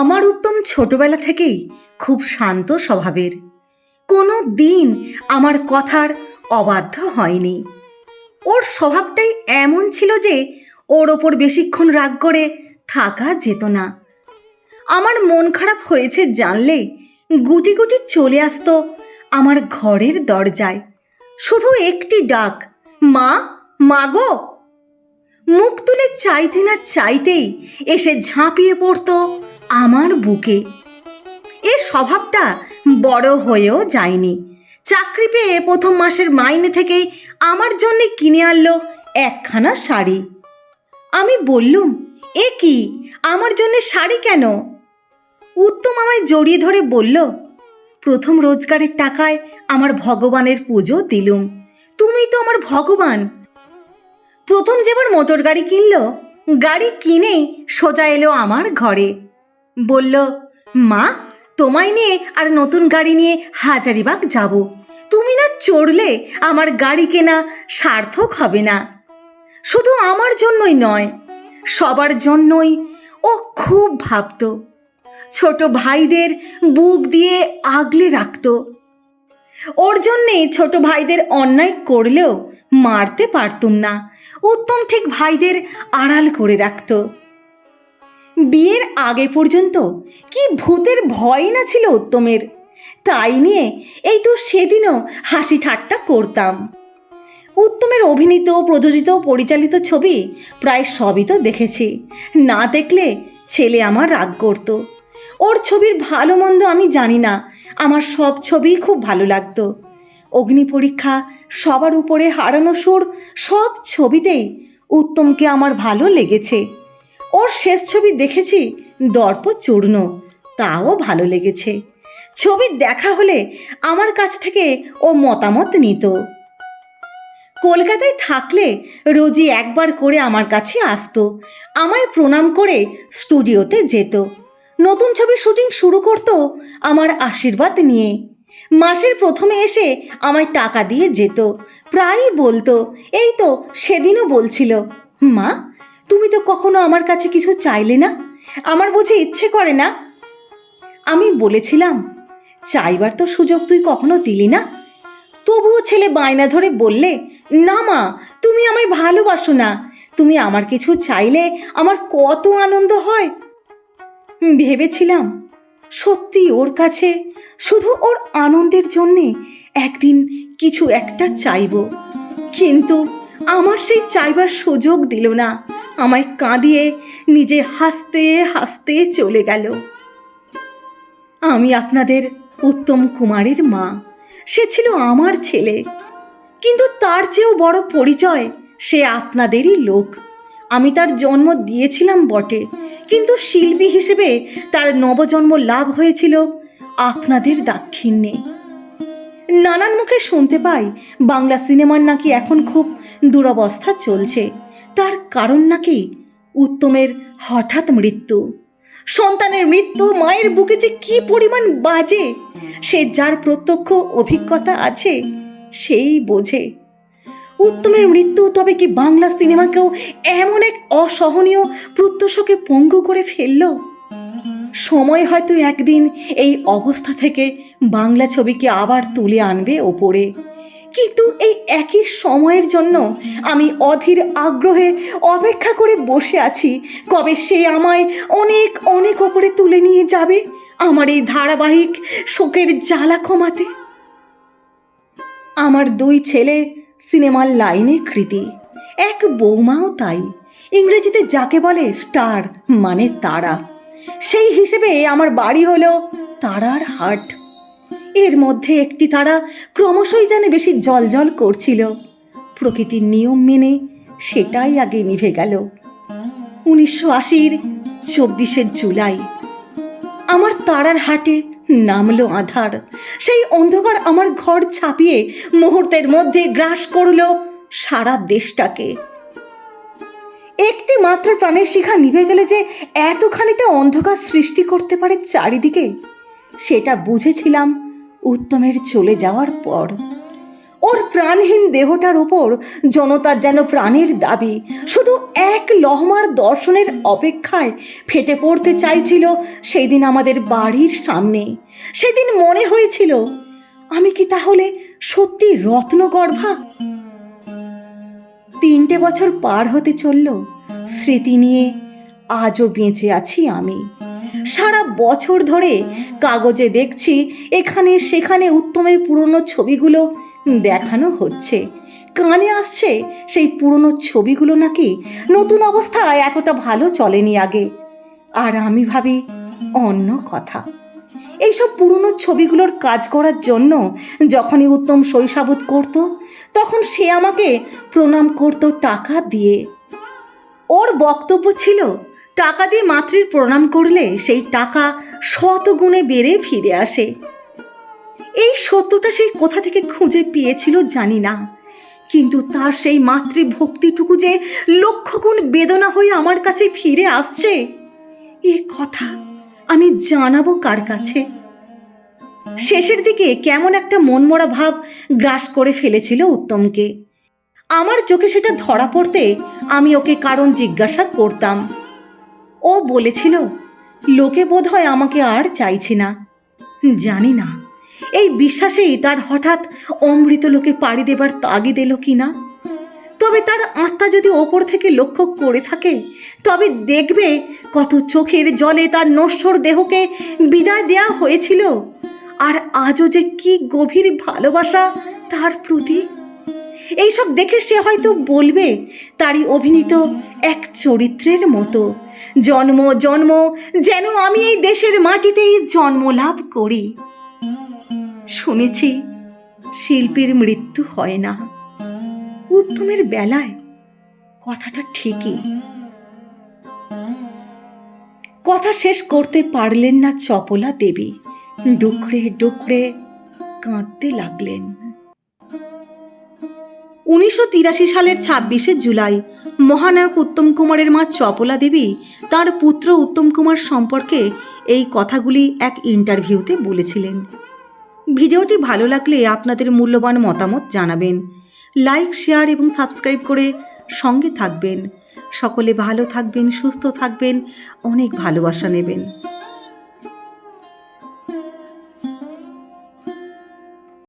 আমার উত্তম ছোটবেলা থেকেই খুব শান্ত স্বভাবের। কোনো দিন আমার কথার অবাধ্য হয়নি। ওর স্বভাবটাই এমন ছিল যে ওর ওপর বেশিক্ষণ রাগ করে থাকা যেত না। আমার মন খারাপ হয়েছে জানলে গুটি গুটি চলে আসতো আমার ঘরের দরজায়। শুধু একটি ডাক, মা মাগো মুখ তুলে চাইতে না চাইতেই এসে ঝাঁপিয়ে পড়তো আমার বুকে। এ স্বভাবটা বড় হয়েও যায়নি। চাকরি পেয়ে প্রথম মাসের মাইনে থেকেই আমার জন্য কিনে আনলো একখানা শাড়ি। আমি বললুম, এ কি? আমার জন্য শাড়ি কেন? উত্তম আমায় জড়িয়ে ধরে বলল, প্রথম রোজগারের টাকায় আমার ভগবানের পুজো দিলুম। তুমি তো আমার ভগবান। প্রথম যেবার মোটর গাড়ি কিনলো, গাড়ি কিনেই সোজা এলো আমার ঘরে। বলল, মা, তোমায় নিয়ে আর নতুন গাড়ি নিয়ে হাজারিবাগ যাব। তুমি না চড়লে আমার গাড়ি কেনা সার্থক হবে না। শুধু আমার জন্যই নয়, সবার জন্যই ও খুব ভাবতো। ছোট ভাইদের বুক দিয়ে আগলে রাখতো। ওর জন্যে ছোট ভাইদের অন্যায় করলেও মারতে পারতুম না। উত্তম ঠিক ভাইদের আড়াল করে রাখতো। বিয়ের আগে পর্যন্ত কি ভূতের ভয় না ছিল উত্তমের? তাই নিয়ে এই তো সেদিনও হাসি ঠাট্টা করতাম। উত্তমের অভিনীত, প্রযোজিত, পরিচালিত ছবি প্রায় সবই তো দেখেছি। না দেখলে ছেলে আমার রাগ করতো। ওর ছবির ভালো মন্দ আমি জানি না। আমার সব ছবিই খুব ভালো লাগতো। অগ্নি পরীক্ষা, সবার উপরে হারানো সুর, সব ছবিতেই উত্তমকে আমার ভালো লেগেছে। ওর শেষ ছবি দেখেছি? দর্প চূর্ণ। তাও ভালো লেগেছে। ছবি দেখা হলে আমার কাছ থেকে ও মতামত নিত। কলকাতায় থাকলে রোজই একবার করে আমার কাছে আসতো। আমায় প্রণাম করে স্টুডিওতে যেত। নতুন ছবি শুটিং শুরু করতো আমার আশীর্বাদ নিয়ে। মাসের প্রথমে এসে আমায় টাকা দিয়ে যেত। প্রায়ই বলতো, এই তো, সেদিনও বলছিল। মা তুমি তো কখনো আমার কাছে কিছু চাইলে না? আমার বুঝে ইচ্ছে করে না? আমি বলেছিলাম, চাইবার তো সুযোগ তুই কখনো দিলি না। তবুও ছেলে বায়না ধরে বললে, না মা, তুমি আমায় ভালোবাসো না। তুমি আমার কিছু চাইলে আমার কত আনন্দ হয়। ভেবেছিলাম, সত্যি ওর কাছে, শুধু ওর আনন্দের জন্যে একদিন কিছু একটা চাইব। কিন্তু আমার সেই চাইবার সুযোগ দিল না। আমায় কাঁদিয়ে নিজে হাসতে হাসতে চলে গেল। আমি আপনাদের উত্তম কুমারের মা। সে ছিল আমার ছেলে। কিন্তু তার চেয়েও বড় পরিচয় সে আপনাদেরই লোক। আমি তার জন্ম দিয়েছিলাম বটে। কিন্তু শিল্পী হিসেবে তার নবজন্ম লাভ হয়েছিল আপনাদের দাক্ষিণ্যে। নানান মুখে শুনতে পাই। বাংলা সিনেমার নাকি এখন খুব দুরবস্থা চলছে। তার কারণ নাকি উত্তমের হঠাৎ মৃত্যু। সন্তানের মৃত্যু, মায়ের বুকে যে কি পরিমাণ বাজে, সে যার প্রত্যক্ষ অভিজ্ঞতা আছে, সেই বোঝে। উত্তমের মৃত্যু তবে কি বাংলা সিনেমাকেও এমন এক অসহনীয় প্রত্যশকে পঙ্গু করে ফেলল? সময় হয়তো একদিন এই অবস্থা থেকে বাংলা ছবিকে আবার তুলে আনবে ওপরে। কিন্তু এই একই সময়ের জন্য আমি অধীর আগ্রহে অপেক্ষা করে বসে আছি, কবে সে আমায় অনেক অনেক ওপরে তুলে নিয়ে যাবে আমার এই ধারাবাহিক শোকের জ্বালা কমাতে আমার দুই ছেলে সিনেমার লাইনে কৃতি, এক বৌমাও তাই। ইংরেজিতে যাকে বলে স্টার মানে তারা। সেই হিসেবে আমার বাড়ি হলো তারার হাট। এর মধ্যে একটি তারা ক্রমশই যেন বেশি জল জল করছিল। প্রকৃতির নিয়ম মেনে সেটাই আগে নিভে গেল। উনিশশো আশির চব্বিশে জুলাই। আমার তারার হাটে নামলো আধার। সেই অন্ধকার আমার ঘর ছাপিয়ে মুহূর্তের মধ্যে গ্রাস করল সারা দেশটাকে। একটি মাত্র প্রাণের শিখা নিভে গেলে যে এতখানিতে অন্ধকার সৃষ্টি করতে পারে চারিদিকে, সেটা বুঝেছিলাম উত্তমের চলে যাওয়ার পর। ওর প্রাণহীন দেহটার উপর জনতার যেন প্রাণের দাবি, শুধু এক লহমার দর্শনের অপেক্ষায় ফেটে পড়তে চাইছিল সেই দিন আমাদের বাড়ির সামনে। সেদিন মনে হয়েছিল, আমি কি তাহলে সত্যি রত্নগর্ভা? তিনটে বছর পার হতে চলল। স্মৃতি নিয়ে আজও বেঁচে আছি আমি। সারা বছর ধরে কাগজে দেখছি এখানে সেখানে উত্তমের পুরনো ছবিগুলো দেখানো হচ্ছে। কানে আসছে সেই পুরনো ছবিগুলো নাকি নতুন অবস্থায় এতটা ভালো চলেনি আগে। আর আমি ভাবি অন্য কথা। এইসব পুরনো ছবিগুলোর কাজ করার জন্য যখনই উত্তম শৈশাবোধ করত, তখন সে আমাকে প্রণাম করত টাকা দিয়ে। ওর বক্তব্য ছিল, টাকা দিয়ে মাতৃর প্রণাম করলে সেই টাকা শত গুণে বেড়ে ফিরে আসে। এই সত্যটা সেই কোথা থেকে খুঁজে পেয়েছিল জানি না, কিন্তু তার সেই মাতৃভক্তিটুকু যে লক্ষ গুণ বেদনা হয়ে আমার কাছে ফিরে আসছে, এ কথা আমি জানাব কার কাছে। শেষের দিকে কেমন একটা মনমরা ভাব গ্রাস করে ফেলেছিল উত্তমকে। আমার চোখে সেটা ধরা পড়তে আমি ওকে কারণ জিজ্ঞাসা করতাম। ও বলেছিল, লোকে বোধহয় আমাকে আর চাইছে না। জানি না, এই বিশ্বাসেই তার হঠাৎ অমৃত লোকে পাড়ি দেবার তাগিদ এলো কি না তবে তার আত্মা যদি ওপর থেকে লক্ষ্য করে থাকে, তবে দেখবে কত চোখের জলে তার নশ্বর দেহকে বিদায় দেয়া হয়েছিল। আর আজও যে কি গভীর ভালোবাসা তার প্রতি। এইসব দেখে সে হয়তো বলবে, তারই অভিনীত এক চরিত্রের মতো, জন্ম জন্ম, যেন আমি এই দেশের মাটিতেই জন্ম লাভ করি। শুনেছি, শিল্পীর মৃত্যু হয় না। উত্তমের বেলায়? কথাটা ঠিকই। কথা শেষ করতে পারলেন না চপলা দেবী। ডুকরে ডুকরে কাঁদতে লাগলেন। উনিশশো তিরাশি সালের ছাব্বিশে জুলাই, মহানায়ক উত্তম কুমারের মা চপলা দেবী তার পুত্র উত্তম কুমার সম্পর্কে এই কথাগুলি এক ইন্টারভিউতে বলেছিলেন। ভিডিওটি ভালো লাগলে আপনাদের মূল্যবান মতামত জানাবেন। লাইক, শেয়ার এবং সাবস্ক্রাইব করে সঙ্গে থাকবেন। সকলে ভালো থাকবেন, সুস্থ থাকবেন, অনেক ভালোবাসা নেবেন।